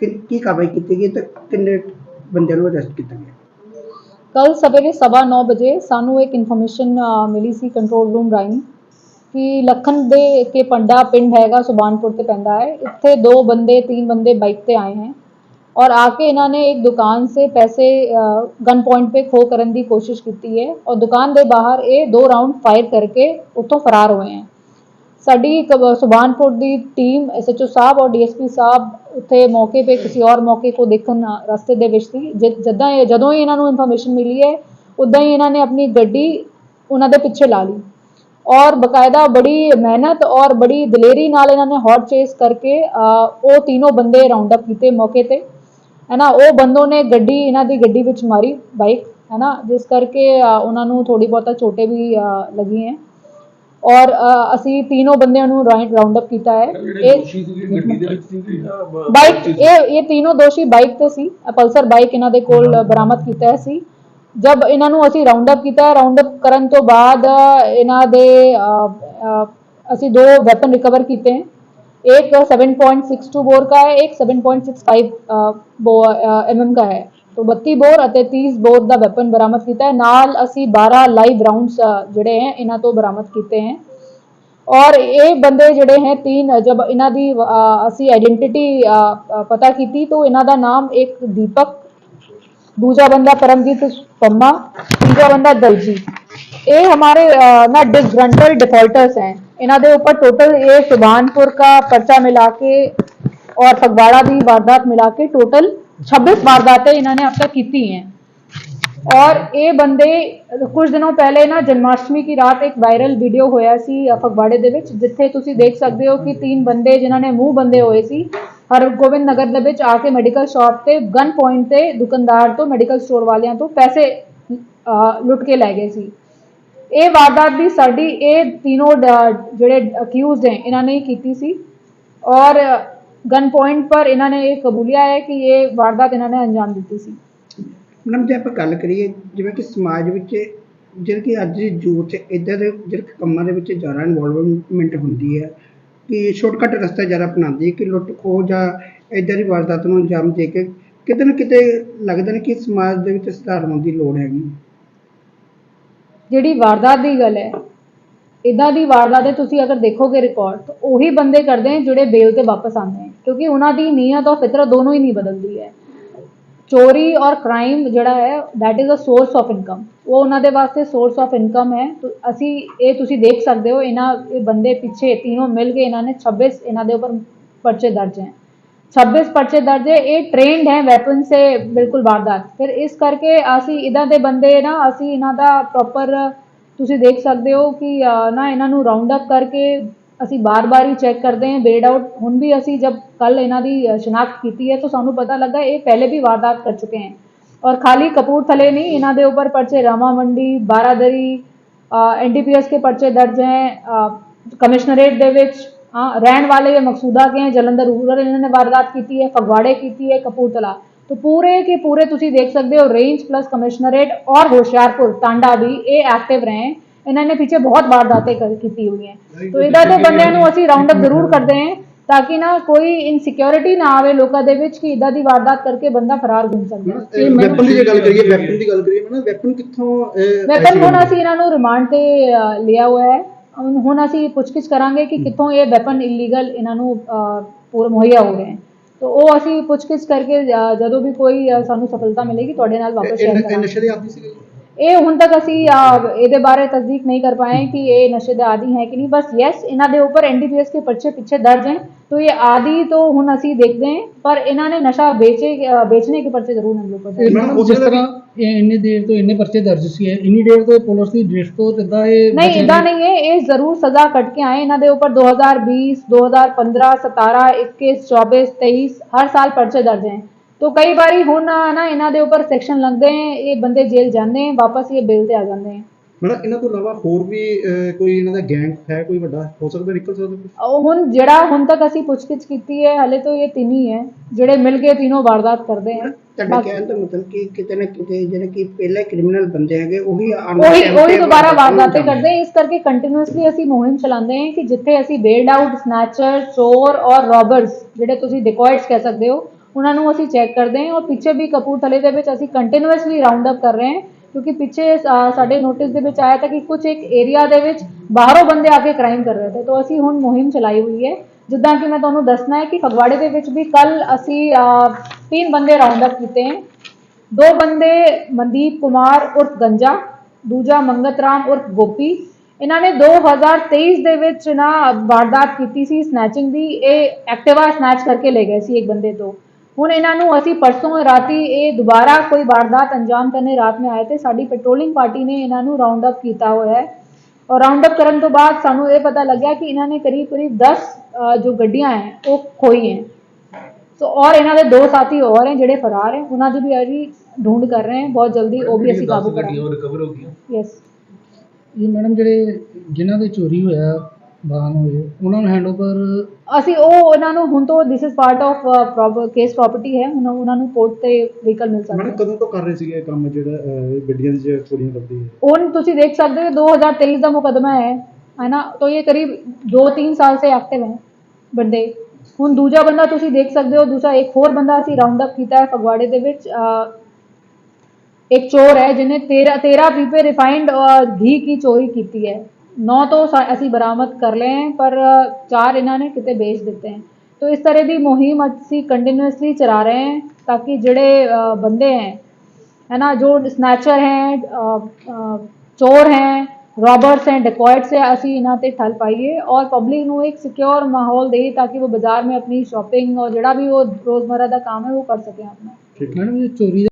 ਕਿ- ਕੀ ਕਾਰਵਾਈ ਕੀਤੀ ਗਈ ਤੇ ਕਿੰਨੇ ਬੰਦਿਆਂ ਨੂੰ ਅਰੈਸਟ ਕੀਤਾ ਗਿਆ ਕੱਲ ਸਵੇਰੇ ਸਵਾ ਨੌ ਵਜੇ ਸਾਨੂੰ ਇੱਕ ਇਨਫੋਰਮੇਸ਼ਨ ਮਿਲੀ ਸੀ ਕੰਟਰੋਲ ਰੂਮ ਰਾਹੀਂ ਕਿ ਲਖਨ ਦੇ ਕੇ ਪੰਡਾ ਪਿੰਡ ਹੈਗਾ ਸੁਬਾਨਪੁਰ ਤੇ ਪੈਂਦਾ ਹੈ ਇੱਥੇ ਦੋ ਬੰਦੇ तीन बंदे बाइक पे आए हैं और आके इन्होंने एक दुकान से पैसे गन पॉइंट पे खो ਕਰਨ ਦੀ ਕੋਸ਼ਿਸ਼ ਕੀਤੀ ਹੈ ਔਰ ਦੁਕਾਨ ਦੇ ਬਾਹਰ ਇਹ ਦੋ ਰਾਉਂਡ ਫਾਇਰ ਕਰਕੇ ਉੱਥੋਂ ਫਰਾਰ ਹੋਏ हैं ਸਾਡੀ ਇੱਕ ਸੁਬਾਨਪੁਰ ਦੀ ਟੀਮ ਐਸਐਚਓ ਸਾਹਿਬ ਔਰ ਡੀਐਸਪੀ ਸਾਹਿਬ ਉੱਥੇ ਮੌਕੇ ਤੇ ਕਿਸੇ ਔਰ ਮੌਕੇ ਕੋ ਦੇਖਣ ਰਸਤੇ ਦੇ ਵਿੱਚ ਸੀ। ਜ- ਇਹ- ਜਦੋਂ ਹੀ ਇਹਨਾਂ ਨੂੰ ਇਨਫੋਰਮੇਸ਼ਨ ਮਿਲੀ ਹੈ, ਉਦਾਂ ਹੀ ਇਹਨਾਂ ਨੇ ਆਪਣੀ ਗੱਡੀ ਉਹਨਾਂ ਦੇ ਪਿੱਛੇ ਲਾ ਲਈ। ਔਰ ਬਕਾਇਦਾ ਬੜੀ ਮਿਹਨਤ ਔਰ ਬੜੀ ਦਲੇਰੀ ਨਾਲ ਇਹਨਾਂ ਨੇ ਹੌਟ ਚੇਸ ਕਰਕੇ ਉਹ ਤਿੰਨੋਂ ਬੰਦੇ ਰਾਉਂਡ ਅਪ ਕੀਤੇ ਮੌਕੇ ਤੇ। ਹੈ ਨਾ ਉਹ ਬੰਦੋਂ ਨੇ ਗੱਡੀ, ਇਹਨਾਂ ਦੀ ਗੱਡੀ ਵਿੱਚ ਮਾਰੀ ਬਾਈਕ ਹੈ ਨਾ ਜਿਸ ਕਰਕੇ ਉਹਨਾਂ ਨੂੰ ਥੋੜੀ ਬਹੁਤਾ ਛੋਟੇ ਵੀ ਲੱਗੀ ਹੈ ਔਰ ਅ, ਅਸੀਂ ਤਿੰਨੋਂ ਬੰਦਿਆਂ ਨੂੰ ਰਾਉਂਡ ਅਪ ਕੀਤਾ ਹੈ ਇਹ ਦੋਸ਼ੀ ਸੀ ਗੱਡੀ ਦੇ ਵਿੱਚ ਸੀ ਬਾਈਕ ਇਹ ਇਹ ਤਿੰਨੋਂ ਦੋਸ਼ੀ ਬਾਈਕ ਤੇ ਸੀ ਅ, ਪਲਸਰ ਬਾਈਕ ਇਹਨਾਂ ਦੇ ਕੋਲ ਬਰਾਮਦ ਕੀਤਾ ਸੀ ਜਦ ਇਹਨਾਂ ਨੂੰ ਅਸੀਂ ਰਾਉਂਡ ਅਪ ਕੀਤਾ ਰਾਉਂਡ ਅਪ ਕਰਨ ਤੋਂ ਬਾਅਦ ਅ, ਇਹਨਾਂ ਦੇ ਅ, ਅ, ਅਸੀਂ ਦੋ ਵੈਪਨ ਰਿਕਵਰ ਕੀਤੇ हैं एक 7.62 बोर का है एक 7.65 एमएम का है तो 32 ਬੋਰ ਅਤੇ 30 ਬੋਰ ਦਾ ਵੈਪਨ ਬਰਾਮਦ ਕੀਤਾ ਹੈ ਨਾਲ ਅਸੀਂ 12 ਲਾਈਵ ਰਾਉਂਡਸ ਜਿਹੜੇ ਹੈ ਇਹਨਾਂ ਤੋਂ ਬਰਾਮਦ ਕੀਤੇ हैं ਔਰ ਇਹ ਬੰਦੇ ਜਿਹੜੇ ਹੈ तीन जब ਇਹਨਾਂ ਦੀ ਅ, ਅਸੀਂ ਆਇਡੈਂਟੀਟੀ ਪਤਾ ਕੀਤੀ तो ਇਹਨਾਂ ਦਾ ਨਾਮ ਇੱਕ ਦੀਪਕ ਦੂਜਾ ਬੰਦਾ ਪਰਮਜੀਤ ਪੰਮਾ ਤੀਜਾ ਬੰਦਾ ਦਲਜੀਤ ਇਹ हमारे अ, ना डिसग्रंटल डिफॉल्टर्स हैं ਇਹਨਾਂ ਦੇ ਉੱਪਰ टोटल ये सुभानपुर का पर्चा मिला के और फगवाड़ा ਦੀ वारदात मिला के टोटल 26 वारदातें इन्होंने अब तक की हैं ਔਰ ਇਹ ਬੰਦੇ ਕੁਝ ਦਿਨੋਂ ਪਹਿਲੇ ਨਾ ਜਨਮਾਸ਼ਟਮੀ ਦੀ ਰਾਤ ਇੱਕ ਵਾਇਰਲ ਵੀਡੀਓ ਹੋਇਆ ਸੀ ਅ, ਫਗਵਾੜੇ ਦੇ ਵਿੱਚ ਜਿੱਥੇ ਤੁਸੀਂ ਦੇਖ ਸਕਦੇ ਹੋ ਕਿ ਤਿੰਨ ਬੰਦੇ ਜਿਨ੍ਹਾਂ ਨੇ ਮੂੰਹ ਬੰਦੇ ਹੋਏ ਸੀ ਹਰਗੋਬਿੰਦ ਨਗਰ ਦੇ ਵਿੱਚ ਆ ਕੇ ਮੈਡੀਕਲ ਸ਼ਾਪ ਤੇ ਗਨ ਪੁਆਇੰਟ ਤੇ ਦੁਕਾਨਦਾਰ ਤੋਂ ਮੈਡੀਕਲ ਸਟੋਰ ਵਾਲਿਆਂ ਤੋਂ ਪੈਸੇ ਅ, ਲੁੱਟ ਕੇ ਲੈ ਗਏ ਸੀ ਇਹ ਵਾਰਦਾਤ ਵੀ ਸਾਡੀ ਇਹ ਤਿੰਨੋਂ ਡ- ਜਿਹੜੇ ਅਕਿਊਜ਼ਡ ਹੈ ਇਹਨਾਂ ਨੇ ਹੀ ਕੀਤੀ ਸੀ ਔਰ ਗਨ ਪੁਆਇੰਟ ਪਰ ਇਹਨਾਂ ਨੇ ਇਹ ਕਬੂਲਿਆ ਹੈ ਕਿ ਇਹ ਵਾਰਦਾਤ ਇਹਨਾਂ ਨੇ ਅੰਜਾਮ ਦਿੱਤੀ ਸੀ। ਮੈਡਮ ਜੇ ਆਪਾਂ ਗੱਲ ਕਰੀਏ ਜਿਵੇਂ ਕਿ ਸਮਾਜ ਵਿੱਚ ਜਿਹੜਾ ਕਿ ਅੱਜ ਦੀ ਯੂਥ ਇੱਦਾਂ ਦੇ ਜਿਹੜੇ ਕੰਮਾਂ ਦੇ ਵਿੱਚ ਜ਼ਿਆਦਾ ਇਨਵੋਲਵਮੈਂਟ ਹੁੰਦੀ ਹੈ ਕਿ ਸ਼ਾਰਟਕਟ ਰਸਤਾ ਜ਼ਿਆਦਾ ਅਪਣਾਉਂਦੀ ਹੈ ਕਿ ਲੁੱਟ ਖੋਹ ਜਾਂ ਇੱਦਾਂ ਦੀ ਵਾਰਦਾਤ ਨੂੰ ਅੰਜਾਮ ਦੇ ਕੇ ਕਿਤੇ ਨਾ ਕਿਤੇ ਲੱਗਦਾ ਨੇ ਕਿ ਸਮਾਜ ਦੇ ਵਿੱਚ ਸੁਧਾਰ ਹੋਣ ਦੀ ਲੋੜ ਹੈਗੀ। ਜਿਹੜੀ ਵਾਰਦਾਤ ਦੀ ਗੱਲ ਹੈ ਇਦਾਂ ਦੀ ਵਾਰਦਾਤ ਹੈ ਤੁਸੀਂ ਅਗਰ ਦੇਖੋਗੇ ਰਿਕਾਰਡ ਤਾਂ ਉਹੀ ਬੰਦੇ ਕਰਦੇ ਜਿਹੜੇ ਬੇਲ ਤੇ ਵਾਪਸ ਆਉਂਦੇ ਕਿਉਂਕਿ ਉਹਨਾਂ ਦੀ ਨੀਅਤ ਔਰ ਫਿਤਰਤ ਦੋਨੋਂ ਹੀ ਨਹੀਂ ਬਦਲਦੀ ਹੈ। ਚੋਰੀ ਔਰ ਕ੍ਰਾਈਮ ਜਿਹੜਾ ਹੈ, that is a source of income ਉਹ ਉਹਨਾਂ ਦੇ ਵਾਸਤੇ ਸੋਰਸ ਆਫ ਇਨਕਮ ਹੈ। ਤੋ ਅਸੀਂ ਇਹ ਤੁਸੀਂ ਦੇਖ ਸਕਦੇ ਹੋ, ਇਹਨਾਂ ਇਹ ਬੰਦੇ ਪਿੱਛੇ ਤਿੰਨੋਂ ਮਿਲ ਕੇ ਇਹਨਾਂ ਨੇ 26 ਇਹਨਾਂ ਦੇ ਉੱਪਰ ਪਰਚੇ ਦਰਜ ਹੈ। 26 ਪਰਚੇ ਦਰਜ ਹੈ, ਇਹ ਟ੍ਰੇਨਡ ਹੈ ਵੈਪਨ ਸੇ ਬਿਲਕੁਲ ਵਾਰਦਾਤ। ਫਿਰ ਇਸ ਕਰਕੇ ਅਸੀਂ ਇਦਾਂ ਦੇ ਬੰਦੇ ਨਾ, ਅਸੀਂ ਇਹਨਾਂ ਦਾ ਪ੍ਰੋਪਰ ਤੁਸੀਂ ਦੇਖ ਸਕਦੇ ਹੋ ਕਿ ਨਾ ਇਹਨਾਂ ਨੂੰ ਰਾਉਂਡ ਅਪ ਕਰਕੇ ਅਸੀਂ ਬਾਰ-ਬਾਰ ਹੀ ਚੈੱਕ ਕਰਦੇ ਹਾਂ ਬੇਡ ਆਊਟ ਹੁਣ ਵੀ ਅਸੀਂ ਜਦ ਕੱਲ ਇਹਨਾਂ ਦੀ ਅ, ਸ਼ਨਾਖਤ ਕੀਤੀ ਹੈ ਤਾਂ ਸਾਨੂੰ ਪਤਾ ਲੱਗਾ ਇਹ ਪਹਿਲੇ ਵੀ ਵਾਰਦਾਤ ਕਰ ਚੁੱਕੇ हैं और खाली कपूरथले नहीं ਇਹਨਾਂ ਦੇ ਉੱਪਰ ਪਰਚੇ ਰਾਮਾ ਮੰਡੀ ਬਾਰਾਦਰੀ ਐਨਡੀਪੀਐਸ के पर्चे दर्ज हैं कमिश्नरेट ਦੇ ਵਿੱਚ ਹਾਂ ਰਹਿਣ ਵਾਲੇ ਇਹ ਮਕਸੂਦਾ ਕੇ हैं ਜਲੰਧਰ ਰੂਰਲ ਇਹਨਾਂ ਨੇ ਵਾਰਦਾਤ ਕੀਤੀ ਹੈ ਫਗਵਾੜੇ ਕੀਤੀ ਹੈ ਕਪੂਰਥਲਾ तो पूरे के पूरे ਤੁਸੀਂ ਦੇਖ ਸਕਦੇ ਹੋ रेंज प्लस कमिश्नरेट और होशियारपुर टांडा भी ਇਹ ਐਕਟਿਵ ਰਹੇ हैं ਇਹਨਾਂ ਨੇ ਪਿੱਛੇ ਬਹੁਤ ਵਾਰਦਾतें ਕਰ ਕੀਤੀ ਹੋਈ ਹੈ तो ਇਦਾਂ ਦੇ ਬੰਦਿਆਂ ਨੂੰ ਅਸੀਂ ਰਾਉਂਡ ਅਪ ਜ਼ਰੂਰ ਕਰਦੇ ਹਾਂ ਤਾਂ ਕਿ ਨਾ ਕੋਈ ਇਨਸਿਕਿਉਰਿਟੀ ਨਾ ਆਵੇ ਲੋਕਾਂ ਦੇ ਵਿੱਚ ਕਿ ਇਦਾਂ ਦੀ ਵਾਰਦਾਤ ਕਰਕੇ ਬੰਦਾ ਫਰਾਰ ਘੁੰਮ ਸਕਦਾ। ਹੈ ਵੈਪਨ ਦੀ ਜੇ ਗੱਲ ਕਰੀਏ ਵੈਪਨ ਦੀ ਗੱਲ ਕਰੀਏ ਮੈਂ ਵੈਪਨ ਕਿੱਥੋਂ ਵੈਪਨ ਹੁਣ ਅਸੀਂ ਇਹਨਾਂ ਨੂੰ ਰਿਮਾਂਡ ਤੇ ਲਿਆ ਹੋਇਆ ਹੈ। ਹੁਣ ਹੁਣ ਅਸੀਂ ਪੁੱਛਗਿੱਛ ਕਰਾਂਗੇ ਕਿ ਕਿੱਥੋਂ ਇਹ ਵੈਪਨ ਇਲੀਗਲ ਇਹਨਾਂ ਨੂੰ ਪੂਰਾ ਮੁਹੱਈਆ ਹੋ ਹਨ ਤਾਂ ਉਹ ਅਸੀਂ ਪੁੱਛਗਿੱਛ ਕਰਕੇ ਜਦੋਂ ਵੀ ਕੋਈ ਸਾਨੂੰ ਸਫਲਤਾ ਮਿਲੇਗੀ ਤੁਹਾਡੇ ਨਾਲ ਵਾਪਸ ਸ਼ੇਅਰ ਇਹ ਕਰਾਂਗੇ। ਨਸ਼ੇ ਦੇ ਆਦੀ ਸੀਗੇ ਇਹ ਹੁਣ ਤੱਕ ਅਸੀਂ ਇਹਦੇ ਬਾਰੇ ਤਸਦੀਕ ਨਹੀਂ ਕਰ ਪਾਏ ਕਿ ਇਹ ਨਸ਼ੇ ਦੇ ਆਦੀ ਹੈ ਕਿ ਨਹੀਂ। ਬਸ ਯੈਸ ਇਹਨਾਂ ਦੇ ਉੱਪਰ ਐਨਡੀਪੀਐਸ ਦੇ ਪਰਚੇ ਪਿੱਛੇ ਦਰਜ ਹਨ तो ये आदि तो हूँ असी देखते हैं पर इन्होंने नशा बेचे बेचने के पर्चे जरूर हम लोग जिस तरह ਇੰਨੇ ਦੇਰ ਤੋਂ ਇੰਨੇ ਪਰਚੇ ਦਰਜ ਸੀ ਇੰਨੀ ਦੇਰ ਤੋਂ ਪੁਲਿਸ ਦੀ ਡ੍ਰਿਫਟ ਤੋਂ ਜਿੱਦਾਂ ਇਹ ਨਹੀਂ ਇਦਾਂ ਨਹੀਂ ਹੈ ਇਹ ਜ਼ਰੂਰ ਸਜ਼ਾ ਕੱਟ ਕੇ ਆਏ ਇਹਨਾਂ ਦੇ ਉੱਪਰ। 2020 2015 17 21 24 23 ਹਰ ਸਾਲ ਪਰਚੇ ਦਰਜ ਹੈ ਤੋ ਕਈ ਵਾਰੀ ਹੁਣ ਨਾ ਇਹਨਾਂ ਦੇ ਉੱਪਰ ਸੈਕਸ਼ਨ ਲੱਗਦੇ ਇਹ ਬੰਦੇ ਜੇਲ੍ਹ ਜਾਂਦੇ ਵਾਪਸ ਇਹ ਬੇਲ ਤੇ ਆ ਜਾਂਦੇ ਆ। ਮੈਡਮ ਇਹਨਾਂ ਤੋਂ ਇਲਾਵਾ ਹੋਰ ਵੀ ਕੋਈ ਇਹਨਾਂ ਦਾ ਗੈਂਗ ਹੈ ਕੋਈ ਵੱਡਾ? ਹੋ ਸਕਦਾ ਨਿਕਲ ਸਕਦਾ ਹੁਣ ਜਿਹੜਾ ਹੁਣ ਤੱਕ ਅਸੀਂ ਪੁੱਛਗਿੱਛ ਕੀਤੀ ਹੈ ਹਲੇ ਤੋਂ ਇਹ ਤਿੰਨ ਹੀ ਹੈ ਜਿਹੜੇ ਮਿਲ ਕੇ ਤਿੰਨੋਂ ਵਾਰਦਾਤ ਕਰਦੇ ਹੈ ਤੁਹਾਡਾ ਕਹਿਣ ਦਾ ਮਤਲਬ ਕਿ ਕਿਤੇ ਨਾ ਕਿਤੇ ਜਿਹੜੇ ਕਿ ਪਹਿਲੇ ਕ੍ਰਿਮੀਨਲ ਬੰਦੇ ਹੈਗੇ ਉਹੀ ਉਹੀ ਉਹੀ ਦੁਬਾਰਾ ਵਾਰਦਾਤਾਂ ਕਰਦੇ ਇਸ ਕਰਕੇ ਕੰਟੀਨਿਊਸਲੀ ਅਸੀਂ ਮੁਹਿੰਮ ਚਲਾਉਂਦੇ ਹਾਂ ਕਿ ਜਿੱਥੇ ਅਸੀਂ ਬੇਲਡ ਆਊਟ ਸਨੈਚਰ ਚੋਰ ਔਰ ਰੌਬਰਸ ਜਿਹੜੇ ਤੁਸੀਂ ਡਿਕੋਇਟਸ ਕਹਿ ਸਕਦੇ ਹੋ ਉਹਨਾਂ ਨੂੰ ਅਸੀਂ ਚੈੱਕ ਕਰਦੇ ਹਾਂ ਔਰ ਪਿੱਛੇ ਵੀ ਕਪੂਰਥਲੇ ਦੇ ਵਿੱਚ ਅਸੀਂ ਕੰਟੀਨਿਊਸਲੀ ਰਾਉਂਡ ਅਪ ਕਰ ਰਹੇ ਹਾਂ, ਕਿਉਂਕਿ ਪਿੱਛੇ ਸਾਡੇ ਨੋਟਿਸ ਦੇ ਵਿੱਚ ਆਇਆ ਤਾਂ ਕਿ ਕੁਝ ਇੱਕ ਏਰੀਆ ਦੇ ਵਿੱਚ ਬਾਹਰੋਂ ਬੰਦੇ ਆ ਕੇ ਕ੍ਰਾਈਮ ਕਰ ਰਹੇ ਥੇ ਤਾਂ ਅਸੀਂ ਹੁਣ ਮੁਹਿੰਮ ਚਲਾਈ ਹੋਈ ਹੈ। ਜਿੱਦਾਂ ਕਿ ਮੈਂ ਤੁਹਾਨੂੰ ਦੱਸਣਾ ਹੈ ਕਿ ਫਗਵਾੜੇ ਦੇ ਵਿੱਚ ਵੀ ਕੱਲ ਅਸੀਂ ਤਿੰਨ ਬੰਦੇ ਰਾਉਂਡ ਅਪ ਕੀਤੇ ਹੈ। ਦੋ ਬੰਦੇ ਮਨਦੀਪ ਕੁਮਾਰ ਉਰਫ ਗੰਜਾ, ਦੂਜਾ ਮੰਗਤ ਰਾਮ ਉਰਫ ਗੋਪੀ। ਇਹਨਾਂ ਨੇ 2023 ਦੇ ਵਿੱਚ ਨਾ ਵਾਰਦਾਤ ਕੀਤੀ ਸੀ ਸਨੈਚਿੰਗ ਦੀ, ਇਹ ਐਕਟਿਵਾ ਸਨੈਚ ਕਰਕੇ ਲੈ ਗਏ ਸੀ ਇੱਕ ਬੰਦੇ ਤੋਂ। ਹੁਣ ਇਹਨਾਂ ਨੂੰ ਅਸੀਂ ਪਰਸੋਂ ਰਾਤੀ ਇਹ ਦੁਬਾਰਾ ਕੋਈ ਵਾਰਦਾਤ ਅੰਜਾਮ ਕਰਨੇ ਰਾਤ ਨੂੰ ਆਏ ਤੇ ਸਾਡੀ ਪੈਟਰੋਲਿੰਗ ਪਾਰਟੀ ਨੇ ਇਹਨਾਂ ਨੂੰ ਰਾਉਂਡ ਅਪ ਕੀਤਾ ਹੋਇਆ ਹੈ। ਔਰ ਰਾਉਂਡ ਅਪ ਕਰਨ ਤੋਂ ਬਾਅਦ ਸਾਨੂੰ ਇਹ ਪਤਾ ਲੱਗਿਆ ਕਿ ਇਹਨਾਂ ਨੇ ਕਰੀਬ ਕਰੀਬ 10 ਅ, ਜੋ ਗੱਡੀਆਂ ਹੈ ਉਹ ਖੋਈ ਹੈ। ਸੋ ਔਰ ਇਹਨਾਂ ਦੇ ਦੋ ਸਾਥੀ ਹੋਰ ਹੈ ਜਿਹੜੇ ਫਰਾਰ ਹੈ। ਉਹਨਾਂ ਦੀ ਵੀ ਅਸੀਂ ਢੂੰਡ ਕਰ ਰਹੇ ਹਾਂ। ਬਹੁਤ ਜਲਦੀ ਉਹ ਵੀ ਅਸੀਂ ਕਾਬੂ ਕਰਾਂਗੇ। ਰਿਕਵਰ ਹੋ ਗਈਆਂ। ਯੈਸ ਇਹ ਮੈਡਮ ਜਿਹੜੇ ਜਿਨ੍ਹਾਂ ਦੇ ਚੋਰੀ ਹੋਇਆ ਬਾਹਨ ਹੋ ਜੇ ਉਹਨਾਂ ਨੂੰ ਹੈਂਡਓਵਰ ਅਸੀਂ ਉਹ ਉਹਨਾਂ ਨੂੰ ਹੁਣ ਤੋਂ this is part of case property ਹੈ ਹੁਣ ਉਹਨਾਂ ਨੂੰ ਕੋਰਟ ਤੇ ਵਹੀਕਲ ਮਿਲ ਸਕਦਾ ਮੈਡਮ ਕਦੋਂ ਤੋਂ ਕਰ ਰਹੇ ਸੀਗੇ ਇਹ ਕੰਮ ਜਿਹੜਾ ਗੱਡੀਆਂ ਦੀ ਜਿਹੜਾ ਚੋਰੀਆਂ ਕਰਦੀ ਹੈ ਹੁਣ ਤੁਸੀਂ ਦੇਖ ਸਕਦੇ ਹੋ 2023 ਦਾ ਮੁਕਦਮਾ ਹੈ ਹੈ ਤਾਂ ਇਹ ਕਰੀਬ 2-3 ਸਾਲ ਸੇ ਐਕਟਿਵ ਹੈ ਬੰਦੇ। ਹੁਣ ਦੂਜਾ ਬੰਦਾ ਤੁਸੀਂ ਦੇਖ ਸਕਦੇ ਹੋ ਦੂਸਰਾ ਇੱਕ ਹੋਰ ਬੰਦਾ ਅਸੀਂ ਰਾਉਂਡ ਅਪ ਕੀਤਾ ਹੈ ਫਗਵਾੜੇ ਦੇ ਵਿੱਚ ਇੱਕ ਚੋਰ ਹੈ ਜਿਹਨੇ 13 13 ਪੀਪੇ ਰਿਫਾਈਂਡ ਘੀ ਕੀ ਚੋਰੀ ਕੀਤੀ ਹੈ। ਨੌ ਤੋਂ ਅਸੀਂ ਬਰਾਮਦ ਕਰ ਲਏ ले ਪਰ ਚਾਰ ਇਹਨਾਂ ਨੇ ਕਿਤੇ ਵੇਚ ਦਿੱਤੇ हैं तो ਇਸ ਤਰ੍ਹਾਂ ਦੀ ਮੁਹਿੰਮ ਅਸੀਂ ਕੰਟੀਨਿਊਸਲੀ ਚਲਾ ਰਹੇ ਹਾਂ, ਤਾਂ ਕਿ ਜਿਹੜੇ ਬੰਦੇ ਹੈ ਹੈ ਨਾ, ਜੋ ਸਨੈਚਰ ਹੈ ਚੋਰ ਹੈ ਰੋਬਰਸ ਐਂਡ ਡਿਕੋਇਟਸ ਹੈ, ਅਸੀਂ ਇਹਨਾਂ ਤੇ ਠੱਲ ਪਾਈਏ ਔਰ ਪਬਲਿਕ ਨੂੰ ਇੱਕ ਸਿਕਿਉਰ ਮਾਹੌਲ ਦੇਈ ਤਾਂ ਕਿ ਉਹ ਬਾਜ਼ਾਰ ਮੇ ਆਪਣੀ ਸ਼ਾਪਿੰਗ ਔਰ ਜਿਹੜਾ ਵੀ ਉਹ ਰੋਜ਼ਮਰਰਾ ਦਾ ਕੰਮ ਹੈ, ਉਹ ਕਰ ਸਕੇ ਆਪਣਾ। ਠੀਕ ਹੈ ਮੈਡਮ, ਇਹ ਚੋਰੀ